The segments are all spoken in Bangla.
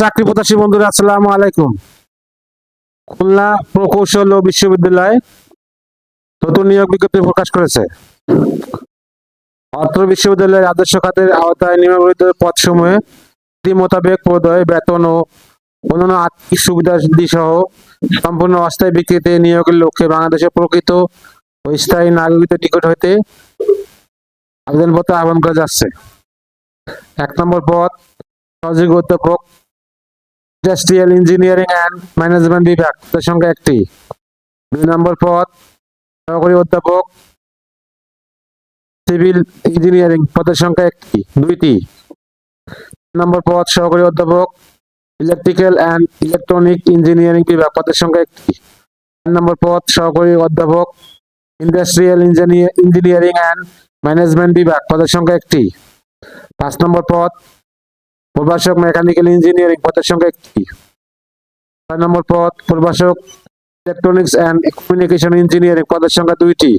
চাকরি প্রত্যাশী বন্ধুরা, আসসালামু আলাইকুম। খুলনা প্রকৌশল ও বিশ্ববিদ্যালয় নতুন নিয়োগ বিজ্ঞপ্তি প্রকাশ করেছে। অত্র বিশ্ববিদ্যালয়ের আদর্শ খাতের আওতায় নিয়োগিত পদসমূহে মোতাবেক পদয় বেতন ও অন্যান্য আর্থিক সুবিধাদি সহ সম্পূর্ণ অস্থায়ী ভিত্তিতে নিয়োগের লক্ষ্যে বাংলাদেশের প্রকৃত ও স্থায়ী নাগরিকদের নিকট হইতে আবেদনপত্র আহ্বান করা যাচ্ছে। এক নম্বর পদ সহযোগী অধ্যাপক ইন্ডাস্ট্রিয়াল ইঞ্জিনিয়ারিং অ্যান্ড ম্যানেজমেন্ট বিভাগ সংখ্যা একটি। দুই নম্বর পদ, সহকারী অধ্যাপক, সিভিল ইঞ্জিনিয়ারিং পদের সংখ্যা একটি, দুইটি। তিন নম্বর পদ, সহকারী অধ্যাপক, ইলেকট্রিক্যাল অ্যান্ড ইলেকট্রনিক ইঞ্জিনিয়ারিং বিভাগ পদের সংখ্যা একটি। চার নম্বর পদ, সহকারী অধ্যাপক, ইন্ডাস্ট্রিয়াল ইঞ্জিনিয়ারিং অ্যান্ড ম্যানেজমেন্ট বিভাগ পদের সংখ্যা একটি। পাঁচ নম্বর পদ প্রভাষক মেকানিক্যাল ইঞ্জিনিয়ারিং পদের সংখ্যা একটি ছয় নম্বর পদ, প্রভাষক ইলেকট্রনিক্স অ্যান্ড কমিউনিকেশন ইঞ্জিনিয়ারিং পদের সংখ্যা দুইটি।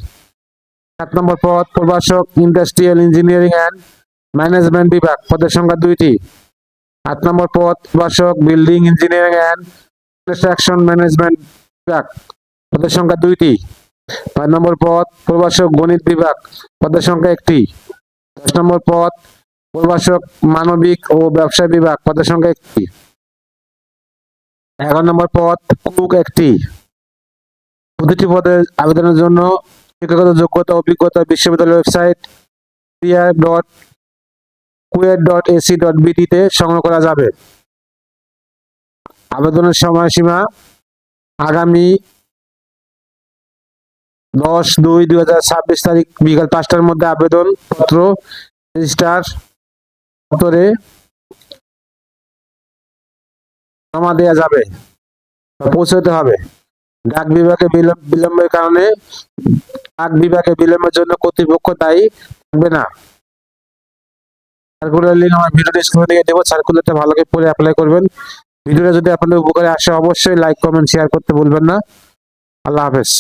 সাত নম্বর পদ, প্রভাষক ইন্ডাস্ট্রিয়াল ইঞ্জিনিয়ারিং অ্যান্ড ম্যানেজমেন্ট বিভাগ পদের সংখ্যা দুইটি। আট নম্বর পদ, প্রভাষক building engineering and construction management বিভাগ পদের সংখ্যা দুইটি। পাঁচ নম্বর পদ, প্রভাষক গণিত বিভাগ পদের সংখ্যা একটি। দশ নম্বর পদ প্রভাষক মানবিক ও ব্যবসা বিভাগ পদের সংখ্যা একটি। এগারো নম্বর পদ, কুক একটি। প্রতিটি পদের আবেদনের জন্য শিক্ষাগত যোগ্যতা, অভিজ্ঞতা, বিশ্ববিদ্যালয়ের website dot KUET dot AC dot বিডিতে সংগ্রহ করা যাবে। আবেদনের সময়সীমা আগামী দশ দুই দুই হাজার ছাব্বিশ তারিখ বিকাল পাঁচটার মধ্যে আবেদন পত্র রেজিস্টার উত্তরে জমা দেওয়া যাবে পৌঁছতে হবে। ডাক বিভাগে বিলম্বের কারণে ডাক বিভাগে বিলম্বের জন্য কর্তৃপক্ষ দায়ী থাকবে না। সার্কুলার আমার ভিডিও ডিসক্রিপশন থেকে দেবো। সার্কুলারটা ভালো করে পড়ে অ্যাপ্লাই করবেন। ভিডিওটা যদি আপনাদের উপকারে আসে, অবশ্যই লাইক কমেন্ট শেয়ার করতে ভুলবেন না। আল্লাহ হাফেজ।